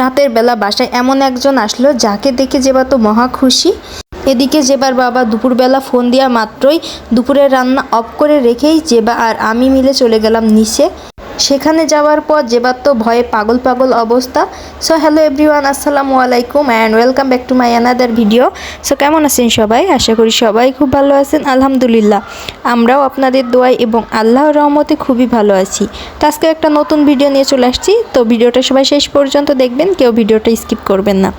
রাতের বেলা বাসায় এমন একজন আসলো যাকে দেখে যেবা তো মহা খুশি। এদিকে যেবার বাবা দুপুরবেলা ফোন দেওয়া মাত্রই দুপুরের রান্না অফ করে রেখেই যেবা আর আমি মিলে চলে গেলাম নিচে। সেখানে যাওয়ার পর যেবার তো ভয়ে পাগল পাগল অবস্থা। সো হ্যালো এভরিওয়ান আসসালামু আলাইকুম and welcome back to my another video so কেমন আছেন সবাই? আশা করি সবাই খুব ভালো আছেন। আলহামদুলিল্লাহ, আমরাও আপনাদের দোয়াই এবং আল্লাহর রহমতে খুবই ভালো আছি। তো আজকে একটা নতুন ভিডিও নিয়ে চলে আসছি। তো ভিডিওটা সবাই শেষ পর্যন্ত দেখবেন, কেউ ভিডিওটা স্কিপ করবেন না।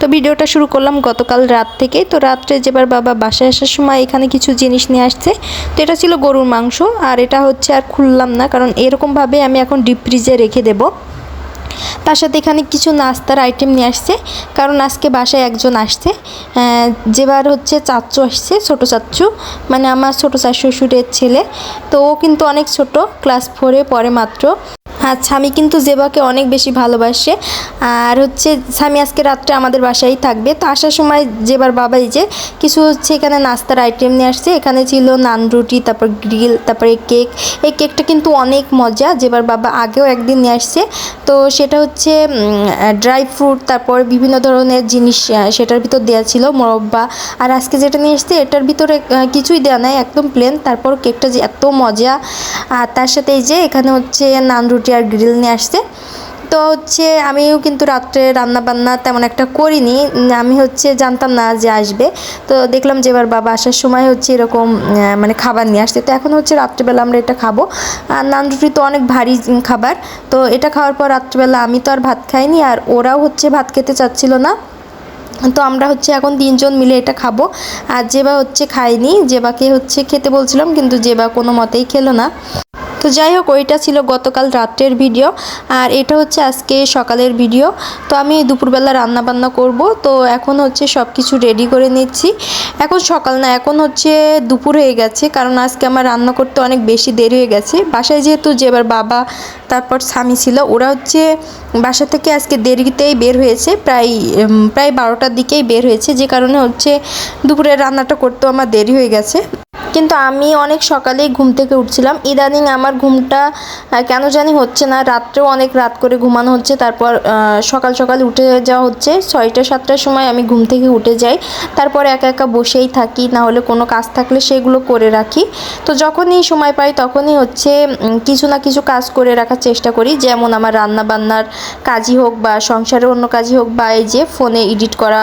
তো ভিডিওটা শুরু করলাম গতকাল রাত থেকে তো রাত্রে যেবার বাবা বাসায় আসার সময় এখানে কিছু জিনিস নিয়ে আসছে। তো এটা ছিল গরুর মাংস, আর এটা হচ্ছে আর খুললাম না, কারণ এরকমভাবে আমি এখন ডিপ ফ্রিজে রেখে দেবো। তার সাথে এখানে কিছু নাস্তার আইটেম নিয়ে আসছে। কারণ আজকে বাসায় একজন আসছে। যেবার হচ্ছে চাচ্চু আসছে, ছোট চাচ্চু মানে আমার ছোট শ্বশুরের ছেলে। তো ও কিন্তু অনেক ছোট ক্লাস ফোরে পরে মাত্র। আচ্ছা স্বামী কিন্তু জেবাকে অনেক বেশি ভালোবাসে। আর হচ্ছে স্বামী আজকে রাত্রে আমাদের বাসায় থাকবে। তো আসার সময় যেবার বাবা এই যে কিছু হচ্ছে এখানে নাস্তার আইটেম নিয়ে আসছে। এখানে ছিল নান রুটি, তারপর গ্রিল তারপরে কেক এই কেকটা কিন্তু অনেক মজা। যেবার বাবা আগেও একদিন নিয়ে আসছে। তো সেটা হচ্ছে ড্রাই ফ্রুট তারপর বিভিন্ন ধরনের জিনিস সেটার ভিতর দেওয়া ছিল, মোরব্বা। আর আজকে যেটা নিয়ে এসছে এটার ভিতরে কিছুই দেওয়া নাই, একদম প্লেন তারপর কেকটা যে এত মজা। আর তার সাথে এই যে এখানে হচ্ছে নান রুটি আর গ্রিল নিয়ে আসছে। তো হচ্ছে আমিও কিন্তু রাত্রে রান্না বান্না তেমন একটা করিনি। আমি হচ্ছে জানতাম না যে আসবে। তো দেখলাম যে এবার বাবা আসার সময় হচ্ছে এরকম মানে খাবার নিয়ে আসতে তো এখন হচ্ছে রাত্রেবেলা আমরা এটা খাব। আর নান রুটি তো অনেক ভারী খাবার। তো এটা খাওয়ার পর রাত্রেবেলা আমি তো আর ভাত খাইনি আর ওরাও হচ্ছে ভাত খেতে চাচ্ছিল না। তো আমরা হচ্ছে এখন তিনজন মিলে এটা খাব। আর জেবা হচ্ছে খাইনি জেবাকে হচ্ছে খেতে বলছিলাম, কিন্তু জেবা কোনো মতেই খেলো না। তো যাই হোক, ওইটা ছিল গতকাল রাত্রের ভিডিও আর এটা হচ্ছে আজকে সকালের ভিডিও তো আমি দুপুরবেলা রান্না বান্না করব, তো এখন হচ্ছে সব কিছু রেডি করে নিচ্ছি। এখন সকাল না, এখন হচ্ছে দুপুর হয়ে গেছে, কারণ আজকে আমার রান্না করতে অনেক বেশি দেরি হয়ে গেছে। বাসায় যেহেতু যে এবার বাবা, তারপর স্বামী ছিল, ওরা হচ্ছে বাসা থেকে আজকে দেরিতেই বের হয়েছে, প্রায় প্রায় বারোটার দিকেই বের হয়েছে, যে কারণে হচ্ছে দুপুরের রান্নাটা করতেও আমার দেরি হয়ে গেছে। কিন্তু আমি অনেক সকালেই ঘুম থেকে উঠছিলাম। ইদানিং আমার ঘুমটা কেন জানি হচ্ছে না। রাত্রেও অনেক রাত করে ঘুমানো হচ্ছে। তারপর সকাল সকাল উঠে যাওয়া হচ্ছে। ছয়টা, সাতটার সময় আমি ঘুম থেকে উঠে যাই। তারপর একা একা বসেই থাকি। না হলে কোনো কাজ থাকলে সেগুলো করে রাখি। তো যখনই সময় পাই তখনই হচ্ছে কিছু না কিছু কাজ করে রাখার চেষ্টা করি। যেমন আমার রান্না বান্নার কাজই হোক বা সংসারের অন্য কাজই হোক বা এই যে ফোনে এডিট করা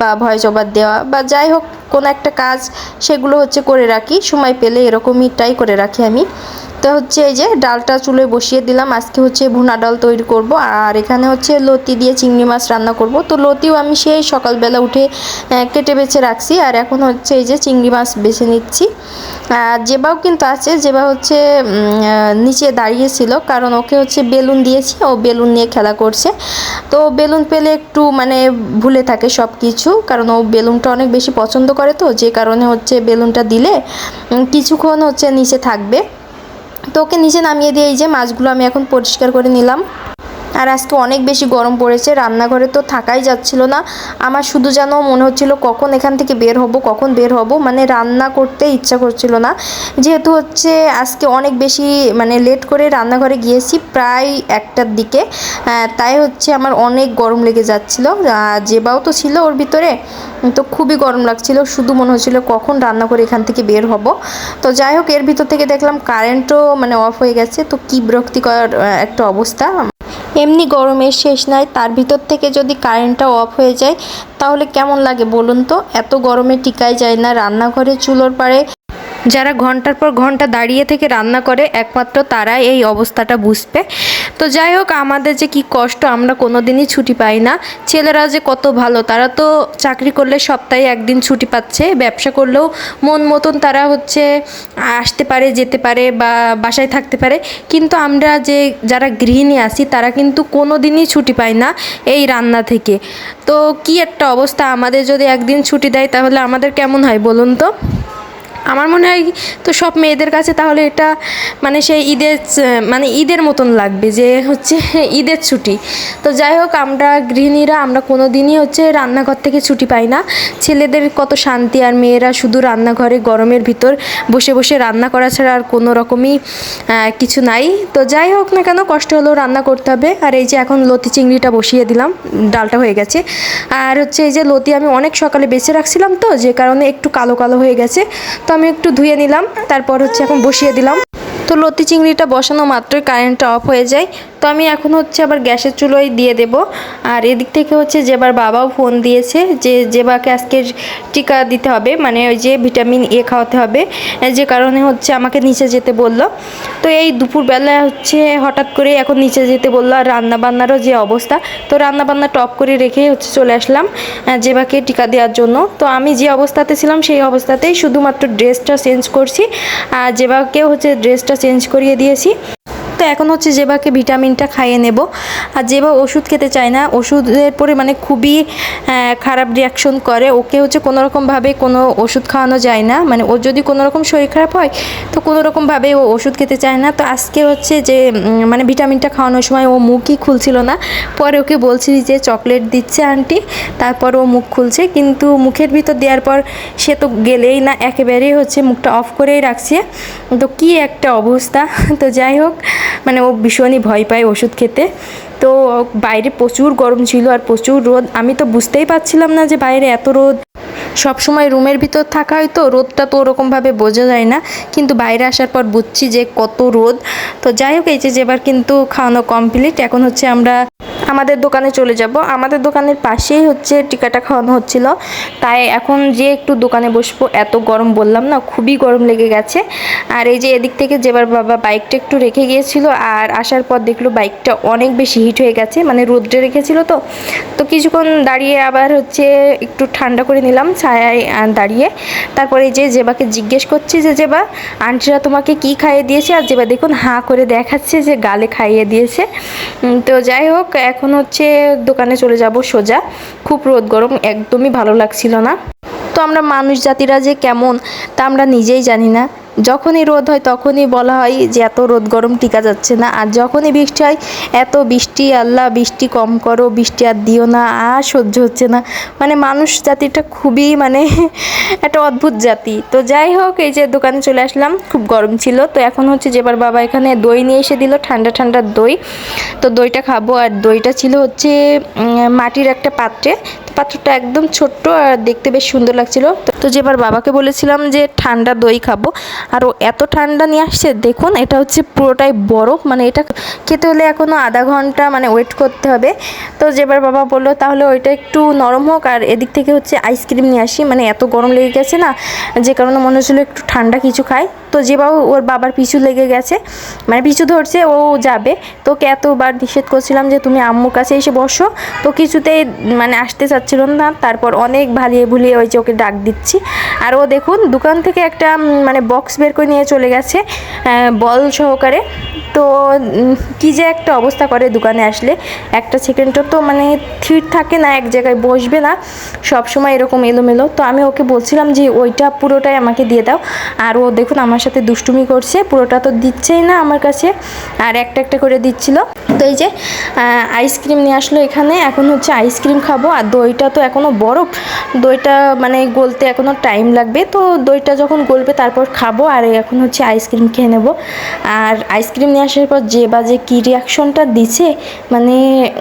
বা ভয়েস ওভার দেওয়া বা যাই হোক কোনো একটা কাজ সেগুলো হচ্ছে করে রাখি। সময় পেলে এরকমই ট্রাই করে রাখি আমি। তো হচ্ছে এই যে ডালটা চুলে বসিয়ে দিলাম। আজকে হচ্ছে ভুনা ডাল তৈরি করব। আর এখানে হচ্ছে লতি দিয়ে চিংড়ি মাছ রান্না করব। তো লতিও আমি সেই সকালবেলা উঠে কেটে বেছে রাখছি। আর এখন হচ্ছে এই যে চিংড়ি মাছ বেছে নিচ্ছি। আর জেবাও কিন্তু আছে জেবা হচ্ছে নিচে দাঁড়িয়েছিল। কারণ ওকে হচ্ছে বেলুন দিয়েছি। ও বেলুন নিয়ে খেলা করছে। তো বেলুন পেলে একটু মানে ভুলে থাকে সব কিছু কারণ ও বেলুনটা অনেক বেশি পছন্দ করে তো। যে কারণে হচ্ছে বেলুনটা দিলে কিছুক্ষণ হচ্ছে নিচে থাকবে। তো ওকে নিচে নামিয়ে দিয়ে এই যে মাছগুলো আমি এখন পরিষ্কার করে নিলাম। আর আজকে অনেক বেশি গরম পড়েছে, রান্নাঘরে তো থাকাই যাচ্ছিল না। আমার শুধু যেন মনে হচ্ছিল কখন এখান থেকে বের হব, কখন বের হব মানে রান্না করতে ইচ্ছা করছিল না। যেহেতু হচ্ছে আজকে অনেক বেশি মানে লেট করে রান্নাঘরে গিয়েছি প্রায় একটার দিকে। তাই হচ্ছে আমার অনেক গরম লেগে যাচ্ছিল। জেবাও তো ছিল ওর ভিতরে, তো খুবই গরম লাগছিল। শুধু মনে হচ্ছিল কখন রান্না করে এখান থেকে বের হব। তো যাই হোক, এর ভিতর থেকে দেখলাম কারেন্টও মানে অফ হয়ে গেছে। তো কী বিরক্তিকর একটা অবস্থা। এমনি গরমের শেষ নাই, তার ভিতর থেকে যদি কারেন্টটা অফ হয়ে যায়, তাহলে কেমন লাগে বলুন তো? এত গরমে টিকায় যায় না, রান্নাঘরে চুলোর পাড়ে যারা ঘণ্টার পর ঘণ্টা দাঁড়িয়ে থেকে রান্না করে, একমাত্র তারাই এই অবস্থাটা বুঝবে। তো যাই হোক, আমাদের যে কি কষ্ট, আমরা কোনো দিনই ছুটি পাই না। ছেলেরা যে কত ভালো, তারা তো চাকরি করলে সপ্তাহে একদিন ছুটি পাচ্ছে। ব্যবসা করলেও মন মতন তারা হচ্ছে আসতে পারে, যেতে পারে বা বাসায় থাকতে পারে। কিন্তু আমরা যে যারা গৃহিণী আছি, তারা কিন্তু কোনো দিনই ছুটি পাই না এই রান্না থেকে। তো কি একটা অবস্থা, আমাদের যদি একদিন ছুটি দেয়, তাহলে আমাদের কেমন হয় বলুন তো? আমার মনে হয় তো সব মেয়েদের কাছে তাহলে এটা মানে সেই ঈদের মানে ঈদের মতন লাগবে যে হচ্ছে ঈদের ছুটি। তো যাই হোক, আমরা গৃহিণীরা, আমরা কোনো দিনই হচ্ছে রান্নাঘর থেকে ছুটি পাই না। ছেলেদের কত শান্তি আর মেয়েরা শুধু রান্নাঘরে গরমের ভিতর বসে বসে রান্না করা ছাড়া আর কোনো রকমই কিছু নাই। তো যাই হোক না কেন, কষ্ট হলেও রান্না করতে হবে। আর এই যে এখন লতি চিংড়িটা বসিয়ে দিলাম, ডালটা হয়ে গেছে। আর হচ্ছে এই যে লতি আমি অনেক সকালে বেছে রাখছিলাম তো, যে কারণে একটু কালো কালো হয়ে গেছে। তো আমি একটু ধুয়ে নিলাম তারপর হচ্ছে এখন বসিয়ে দিলাম। তো লতি চিংড়িটা বসানো মাত্রই কারেন্টটা অফ হয়ে যায়। তো আমি এখন হচ্ছে আবার গ্যাসের চুলোয় দিয়ে দেব। আর এদিক থেকে হচ্ছে যেবার বাবাও ফোন দিয়েছে যে যেবাকে আজকে টিকা দিতে হবে মানে ওই যে ভিটামিন এ খাওয়াতে হবে। যে কারণে হচ্ছে আমাকে নিচে যেতে বলল। তো এই দুপুরবেলা হচ্ছে হঠাৎ করে এখন নিচে যেতে বলল আর রান্নাবান্নারও যে অবস্থা, তো রান্নাবান্না টপ করে রেখে হচ্ছে চলে আসলাম জেবাকে টিকা দেওয়ার জন্য। তো আমি যে অবস্থাতে ছিলাম সেই অবস্থাতেই শুধুমাত্র ড্রেসটা চেঞ্জ করছি। আর জেবাকেও হচ্ছে ড্রেসটা চেঞ্জ করিয়ে দিয়েছি। এখন হচ্ছে জেবাকে ভিটামিনটা খাইয়ে নেব। আর জেবা ওষুধ খেতে চায় না। ওষুধের পরে মানে খুবই খারাপ রিয়াকশন করে। ওকে হচ্ছে কোনো রকমভাবে কোনো ওষুধ খাওয়ানো যায় না। মানে ওর যদি কোনো রকম শরীর খারাপ হয়, তো কোনো রকমভাবে ও ওষুধ খেতে চায় না। তো আজকে হচ্ছে যে মানে ভিটামিনটা খাওয়ানোর সময় ও মুখই খুলছিল না। পরে ওকে বলছি যে, চকলেট দিচ্ছে আন্টি। তারপর ও মুখ খুলছে। কিন্তু মুখের ভিতর দেওয়ার পর সে তো গেলেই না। একেবারেই হচ্ছে মুখটা অফ করেই রাখছে। তো কি একটা অবস্থা। তো যাই হোক মানে ও ভীষণই ভয় পায় ওষুধ খেতে। তো বাইরে প্রচুর গরম ছিল আর প্রচুর রোদ। আমি তো বুঝতেই পারছিলাম না যে বাইরে এত রোদ। সব সময় রুমের ভিতর থাকা হয় তো, রোদটা তো ওরকমভাবে বোঝা যায় না। কিন্তু বাইরে আসার পর বুঝছি যে কত রোদ। তো যাই হোক, এই যে এবার কিন্তু খাওয়ানো কমপ্লিট এখন হচ্ছে আমরা আমাদের দোকানে চলে যাব। আমাদের দোকানের পাশেই হচ্ছে টিকাটা খাওয়ানো হচ্ছিল। তাই এখন যে একটু দোকানে বসবো, এত গরম বললাম না, খুবই গরম লেগে গেছে। আর এই যে এদিক থেকে যেবার বাবা বাইকটা একটু রেখে গিয়েছিল, আর আসার পর দেখল বাইকটা অনেক বেশি হিট হয়ে গেছে মানে রোদ্রে রেখেছিল তো। তো কিছুক্ষণ দাঁড়িয়ে আবার হচ্ছে একটু ঠান্ডা করে নিলাম ছায়ায় দাঁড়িয়ে। তারপরে যে জেবাকে জিজ্ঞেস করছি যে, জেবা, আন্টিরা তোমাকে কি খাইয়ে দিয়েছে? আর জেবা দেখুন হাঁ করে দেখাচ্ছে যে, গালে খাইয়ে দিয়েছে। তো যাই হোক এখন হচ্ছে দোকানে চলে যাব সোজা। খুব রোদ গরম, একদমই ভালো লাগছিল না। তো আমরা মানুষ জাতিরা যে কেমন তা আমরা নিজেই জানি না। যখনই রোদ হয় তখনই বলা হয় যে এত রোদ গরম টিকা যাচ্ছে না। আর যখনই বৃষ্টি হয়, এত বৃষ্টি, আল্লাহ বৃষ্টি কম করো, বৃষ্টি আর দিও না, আর সহ্য হচ্ছে না। মানে মানুষ জাতিটা খুবই মানে একটা অদ্ভুত জাতি। তো যাই হোক, এই যে দোকানে চলে আসলাম, খুব গরম ছিল। তো এখন হচ্ছে যেবার বাবা এখানে দই নিয়ে এসে দিল, ঠান্ডা ঠান্ডা দই। তো দইটা খাব, আর দইটা ছিল হচ্ছে মাটির একটা পাত্রে। পাত্রটা একদম ছোট্ট আর দেখতে বেশ সুন্দর লাগছিল। তো যেবার বাবাকে বলেছিলাম যে ঠান্ডা দই খাব। আর ও এত ঠান্ডা নিয়ে আসছে, দেখুন, এটা হচ্ছে পুরোটাই বরফ মানে এটা খেতে হলে এখনও আধা ঘণ্টা মানে ওয়েট করতে হবে। তো যেবার বাবা বলল, তাহলে ওইটা একটু নরম হোক, আর এদিক থেকে হচ্ছে আইসক্রিম নিয়ে আসি। মানে এত গরম লেগে গেছে না, যে কারণে মনে হচ্ছিল একটু ঠান্ডা কিছু খাই। তো যেবাও ওর বাবার পিছু লেগে গেছে মানে পিছু ধরছে, ও যাবে। তোকে এতবার নিষেধ করছিলাম যে তুমি আম্মুর কাছে এসে বসো। তো কিছুতেই মানে আসতে চাচ্ছিল না, তারপর অনেক ভালিয়ে ভুলিয়ে ওই যে ওকে ডাক দিচ্ছি। আর ও দেখুন, দোকান থেকে একটা মানে বক্স বের করে নিয়ে চলে গেছে বল সহকারে। তো কি যে একটা অবস্থা করে দোকানে আসলে। একটা সেকেন্ডও তো মানে স্থির থাকে না, এক জায়গায় বসবে না। সব সময় এরকম এলোমেলো। তো আমি ওকে বলছিলাম যে, ওইটা পুরোটাই আমাকে দিয়ে দাও। আর ও দেখুন আমার সাথে দুষ্টুমি করছে, পুরোটা তো দিচ্ছেই না আমার কাছে, আর একটা একটা করে দিচ্ছিল। তো এই যে আইসক্রিম নিয়ে আসলো এখানে, এখন হচ্ছে আইসক্রিম খাব, আর দইটা তো এখনও বরফ, দইটা মানে গলতে এখনও টাইম লাগবে, তো দইটা যখন গলবে তারপর খাব, আর এখন হচ্ছে আইসক্রিম খেয়ে নেব। আর আইসক্রিম নিয়ে আসার পর যে বাজে কী রিয়াকশনটা দিছে মানে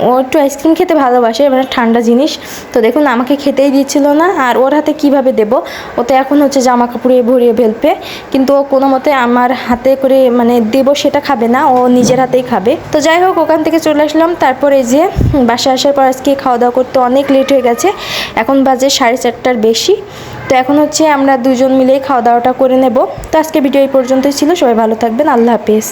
ও একটু আইসক্রিম খেতে ভালোবাসে মানে ঠান্ডা জিনিস, তো দেখুন আমাকে খেতেই দিচ্ছিল না, আর ওর হাতে কীভাবে দেব, ও তো এখন হচ্ছে জামা কাপড়ে ভরিয়ে ফেলবে, কিন্তু ও কোনো মতে আমার হাতে করে মানে দেব সেটা খাবে না, ও নিজের হাতেই খাবে। তো যাই হোক, ওখান থেকে চলে আসলাম। তারপরে যে বাসায় আসার পর আজকে খাওয়া দাওয়া করতে অনেক লেট হয়ে গেছে। এখন বাজে সাড়ে চারটার বেশি। তো এখন হচ্ছে আমরা দুজন মিলেই খাওয়া দাওয়াটা করে নেব। তো আজকে ভিডিও এই পর্যন্তই ছিল। সবাই ভালো থাকবেন। আল্লাহ হাফিজ।